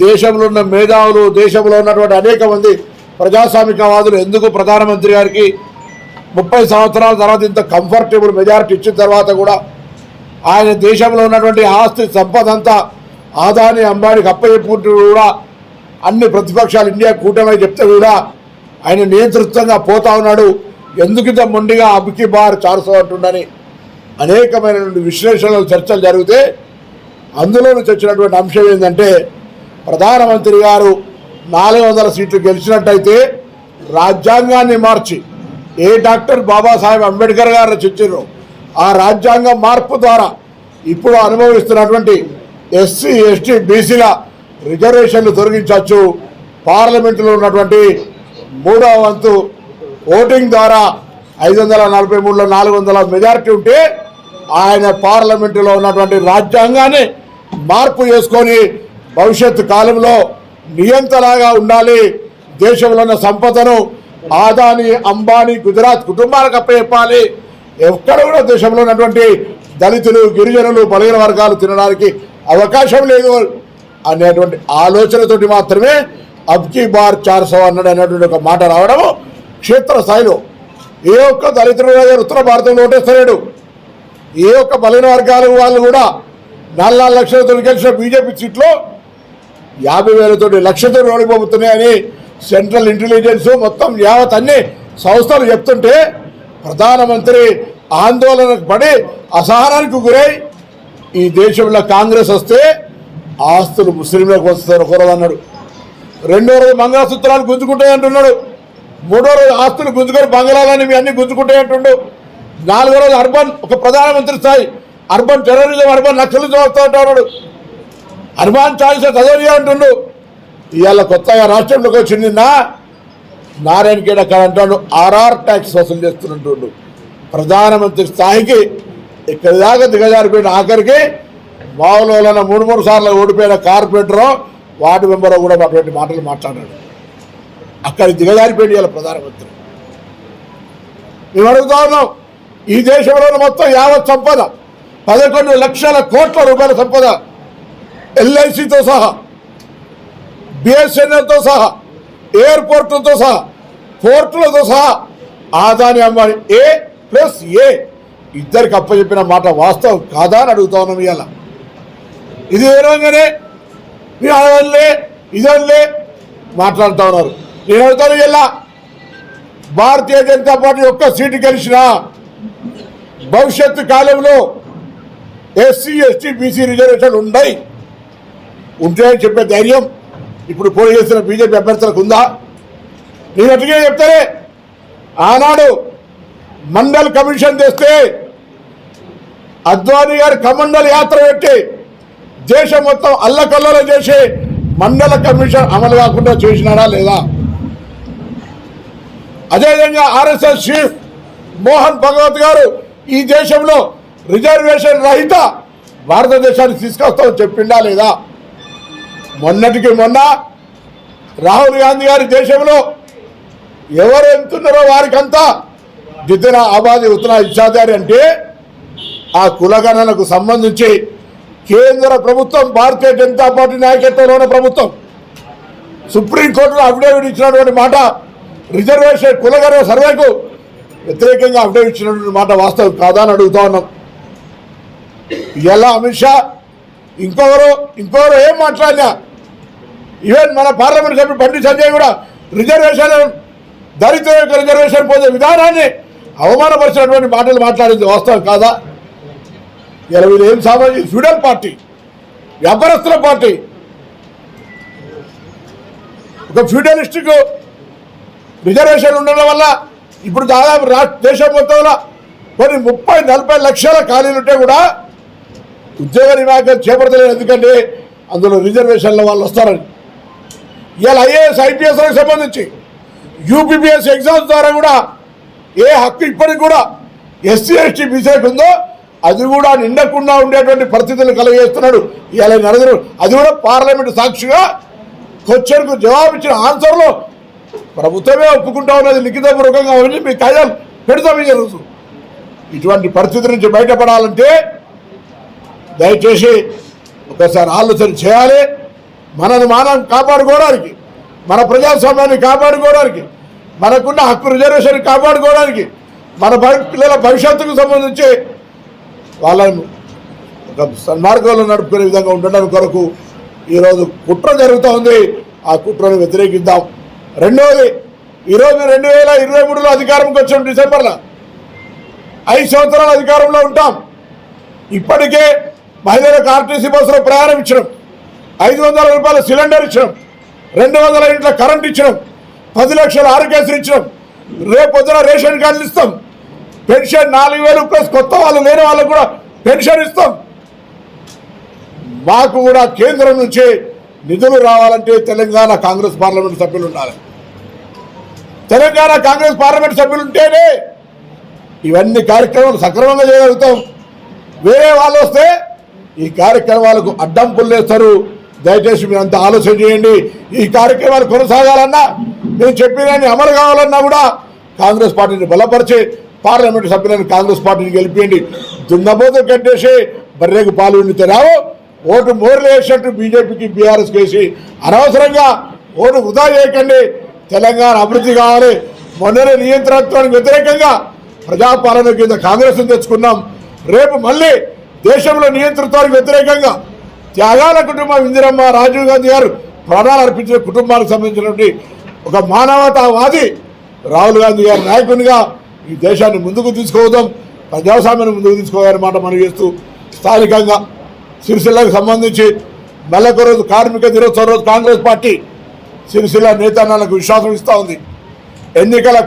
దేశంలో ఉన్న మేధావులు దేశంలో ఉన్నటువంటి అనేక మంది ప్రజాస్వామికవాదులు ఎందుకు ప్రధానమంత్రి గారికి ముప్పై సంవత్సరాల తర్వాత ఇంత కంఫర్టబుల్ మెజారిటీ ఇచ్చిన తర్వాత కూడా ఆయన దేశంలో ఉన్నటువంటి ఆస్తి సంపద అంతా ఆదాని అంబానికి అప్పచెప్పుకుంటూ కూడా అన్ని ప్రతిపక్షాలు ఇండియా కూటమి చెప్తే కూడా ఆయన నియంతృత్వంగా పోతా ఉన్నాడు. ఎందుకు ఇంత మొండిగా అబ్కి బార్ చార్సో అంటుండని అనేకమైనటువంటి విశ్లేషణలు చర్చలు జరిగితే అందులో నుంచి వచ్చినటువంటి అంశం ఏంటంటే ప్రధానమంత్రి గారు నాలుగు వందల సీట్లు గెలిచినట్టయితే రాజ్యాంగాన్ని మార్చి ఏ డాక్టర్ బాబాసాహెబ్ అంబేద్కర్ గారు రచించారో ఆ రాజ్యాంగ మార్పు ద్వారా ఇప్పుడు అనుభవిస్తున్నటువంటి ఎస్సీ ఎస్టీ బీసీల రిజర్వేషన్లు తొలగించవచ్చు. పార్లమెంటులో ఉన్నటువంటి మూడవ వంతు ఓటింగ్ ద్వారా ఐదు వందల నలభై మూడులో నాలుగు వందల మెజారిటీ ఉంటే ఆయన పార్లమెంటులో ఉన్నటువంటి రాజ్యాంగాన్ని మార్పు చేసుకొని భవిష్యత్తు కాలంలో నియంతలాగా ఉండాలి. దేశంలో ఉన్న సంపదను ఆదాని అంబానీ గుజరాత్ కుటుంబాలకు అప్పచెప్పాలి. ఎక్కడ కూడా దేశంలో ఉన్నటువంటి దళితులు గిరిజనులు బలహీన వర్గాలు తినడానికి అవకాశం లేదు. అనేటువంటి ఆలోచనతోటి మాత్రమే అబ్కి బార్ చార్ అన్నాడు అనేటువంటి ఒక మాట రావడము క్షేత్రస్థాయిలో. ఏ ఒక్క దళితుడు ఉత్తర భారతంలో ఓటేస్తలేడు. ఏ ఒక్క బలహీన వర్గాలు వాళ్ళు కూడా నాలుగు నాలుగు లక్షలతో గెలిచిన బీజేపీ సీట్లో యాభై వేలతోటి లక్షతో పంపుతున్నాయని సెంట్రల్ ఇంటెలిజెన్స్ మొత్తం యావత్ అన్ని సంస్థలు చెప్తుంటే ప్రధానమంత్రి ఆందోళనకు పడి అసహనానికి గురై ఈ దేశంలో కాంగ్రెస్ వస్తే ఆస్తులు ముస్లింలకు వస్తారు కూరదన్నాడు రెండో రోజు మంగళసూత్రాలు గుంజుకుంటాయి అంటున్నాడు. మూడో రోజు ఆస్తులు గుంజుకొని బంగాళాలని ఇవి అన్ని గుంజుకుంటాయి అంటుండు. నాలుగో రోజు అర్బన్ ఒక ప్రధానమంత్రి స్థాయి అర్బన్ టెర్రరిజం అర్బన్ నక్సలిజం వస్తూ ఉంటాడు. హనుమాన్ చాయిస్ చదవని అంటుండు. ఇవాళ కొత్తగా రాష్ట్రంలోకి వచ్చింది నా. నారాయణ కేడ అక్కడ అంటాడు ఆర్ఆర్ ట్యాక్స్ వసూలు చేస్తున్నట్టుండు. ప్రధానమంత్రి స్థాయికి ఇక్కడి దాకా దిగజారిపోయిన ఆఖరికి మామూలు మూడు మూడు సార్లు ఓడిపోయిన కార్పొరేటరు వార్డు మెంబర్ కూడా అటువంటి మాటలు మాట్లాడాడు. అక్కడ దిగజారిపోయింది ఇవాళ ప్రధానమంత్రి. మేము అడుగుతా ఉన్నాం ఈ దేశంలో మొత్తం యావత్ సంపద పదకొండు లక్షల కోట్ల రూపాయల సంపద ఎల్ఐసితో సహా బిఎస్ఎన్ఎల్తో సహా ఎయిర్పోర్టులతో సహా పోర్టులతో సహా ఆదాని అమ్మాయి ఏ ప్లస్ ఏ. ఇద్దరికి అప్పచెప్పిన మాట వాస్తవం కాదా అని అడుగుతా ఉన్నాం ఇవాళ. ఇది విధంగానే మీ అదలే ఇదలే మాట్లాడుతూ ఉన్నారు. నేను అడుగుతాను ఇలా భారతీయ జనతా పార్టీ ఒక్క సీటు గెలిచినా భవిష్యత్తు కాలంలో ఎస్సీ ఎస్టీ బీసీ రిజర్వేషన్ ఉన్నాయి ఉంటాయని చెప్పే ధైర్యం ఇప్పుడు పోటీ చేస్తున్న బీజేపీ అభ్యర్థులకు ఉందా? నేను అటుగా చెప్తానే ఆనాడు మండల్ కమిషన్ తెస్తే అద్వానీ గారి కమండల్ యాత్ర పెట్టి దేశం మొత్తం అల్లకల్లలో చేసి మండల కమిషన్ అమలు కాకుండా చేసినాడా లేదా? అదేవిధంగా ఆర్ఎస్ఎస్ చీఫ్ మోహన్ భగవత్ గారు ఈ దేశంలో రిజర్వేషన్ రహిత భారతదేశాన్ని తీసుకొస్తామని చెప్పిండా లేదా? మొన్నటికి మొన్న రాహుల్ గాంధీ గారి దేశంలో ఎవరు ఎంతున్నారో వారికంతా దిద్దిన ఆబాది ఉత్తన ఇచ్చాదారి అంటే ఆ కులగణనకు సంబంధించి కేంద్ర ప్రభుత్వం భారతీయ జనతా పార్టీ నాయకత్వంలో ఉన్న ప్రభుత్వం సుప్రీంకోర్టులో అఫిడేవిట్ ఇచ్చినటువంటి మాట రిజర్వేషన్ కులగణన సర్వేకు వ్యతిరేకంగా అఫిడేవిట్ ఇచ్చినటువంటి మాట వాస్తవం కాదా అని అడుగుతా ఉన్నాం. ఇలా అమిత్ షా? ఇంకొకరు ఇంకొకరు ఏం మాట్లాడినా ఈవెన్ మన పార్లమెంట్ సభ్యుడు బండి సంజయ్ కూడా రిజర్వేషన్ దళితుల యొక్క రిజర్వేషన్ పొందే విధానాన్ని అవమానపరిచినటువంటి మాటలు మాట్లాడింది వాస్తవం కాదా? ఇలా వీళ్ళు ఏం సామాజిక ఫ్యూడల్ పార్టీ వ్యాపారస్తుల పార్టీ. ఒక ఫ్యూడలిస్టుకు రిజర్వేషన్ ఉండడం వల్ల ఇప్పుడు దాదాపు రాష్ట్ర దేశం మొత్తంలో కొన్ని ముప్పై నలభై లక్షల ఖాళీలు ఉంటే కూడా ఉద్యోగ నివాకం చేపడతలేదు. ఎందుకంటే అందులో రిజర్వేషన్ల వాళ్ళు వస్తారని. ఇవాళ ఐఏఎస్ ఐపీఎస్లకు సంబంధించి యూపీపీఎస్ ఎగ్జామ్స్ ద్వారా కూడా ఏ హక్కు ఇప్పటికి కూడా ఎస్సీ ఎస్టీ బీసీలకు ఉందో అది కూడా నిండకుండా ఉండేటువంటి పరిస్థితులు కలగజేస్తున్నాడు ఇవాళ నరేంద్ర అది కూడా పార్లమెంటు సాక్షిగా క్వశ్చన్కు జవాబు ఇచ్చిన ఆన్సర్లో ప్రభుత్వమే ఒప్పుకుంటా ఉన్నది లిఖితపూర్వకంగా ఉంది మీ కాయాలు పెడతాం ఈ రోజు. ఇటువంటి పరిస్థితి నుంచి బయటపడాలంటే దయచేసి ఒకసారి ఆలోచన చేయాలి. మనను మనం కాపాడుకోవడానికి మన ప్రజాస్వామ్యాన్ని కాపాడుకోవడానికి మనకున్న హక్కు రిజర్వేషన్ కాపాడుకోవడానికి మన భవి- పిల్లల భవిష్యత్తుకు సంబంధించి వాళ్ళను ఒక సన్మార్గంలో నడుపుకునే విధంగా ఉండడం కొరకు ఈరోజు కుట్ర జరుగుతూ ఉంది. ఆ కుట్రను వ్యతిరేకిద్దాం. రెండవది ఈరోజు రెండు వేల ఇరవై మూడులో అధికారంకి వచ్చాం డిసెంబర్లో ఐదు సంవత్సరాలు అధికారంలో ఉంటాం. ఇప్పటికే మహిళలకు ఆర్టీసీ బస్సులో ప్రయాణం ఇచ్చినాం ఐదు వందల రూపాయల సిలిండర్ ఇచ్చినాం. రెండు వందల ఇంట్లో కరెంట్ ఇచ్చినాం. పది లక్షల ఆరోగ్యశ్రీ ఇచ్చినాం. రేపు పొద్దున రేషన్ కార్డులు ఇస్తాం. పెన్షన్ నాలుగు వేలు ప్లస్ కొత్త వాళ్ళు లేని వాళ్ళకు కూడా పెన్షన్ ఇస్తాం. మాకు కూడా కేంద్రం నుంచి నిధులు రావాలంటే తెలంగాణ కాంగ్రెస్ పార్లమెంట్ సభ్యులు ఉండాలి. తెలంగాణ కాంగ్రెస్ పార్లమెంట్ సభ్యులు ఉంటేనే ఇవన్నీ కార్యక్రమాలు సక్రమంగా చేయగలుగుతాం. వేరే వాళ్ళు వస్తే ఈ కార్యక్రమాలకు అడ్డంపులు వేస్తారు దయచేసి మీరు అంత ఆలోచన చేయండి. ఈ కార్యక్రమాలు కొనసాగాలన్నా నేను చెప్పినన్ని అమలు కావాలన్నా కూడా కాంగ్రెస్ పార్టీని బలపరిచి పార్లమెంట్ సభ్యులను కాంగ్రెస్ పార్టీని గెలిపియండి. దున్నబోతు కట్టేసి బర్రెకు పాలు ఉండితే రావు. ఓటు మోర్లు వేసినట్టు బీజేపీకి బీఆర్ఎస్ కేసి అనవసరంగా ఓటు వృధా చేయకండి. తెలంగాణ అభివృద్ధి కావాలి. మొన్ననే నియంత్రణత్వానికి వ్యతిరేకంగా ప్రజాపాలన కింద కాంగ్రెస్ను తెచ్చుకున్నాం. రేపు మళ్ళీ దేశంలో నియంత్రణత్వానికి వ్యతిరేకంగా త్యాగాల కుటుంబం ఇందిరమ్మ రాజీవ్ గాంధీ గారు ప్రాణాలు అర్పించిన కుటుంబానికి సంబంధించినటువంటి ఒక మానవతావాది రాహుల్ గాంధీ గారి నాయకునిగా ఈ దేశాన్ని ముందుకు తీసుకుపోదాం. ప్రజాస్వామ్యాన్ని ముందుకు తీసుకోవాలని మాట మనం చేస్తూ. స్థానికంగా సిరిసిల్లకు సంబంధించి నెలకు రోజు కార్మిక దినోత్సవం రోజు కాంగ్రెస్ పార్టీ సిరిసిల్ల నేతన్నలకు విశ్వాసం ఇస్తూ ఉంది. ఎన్నికల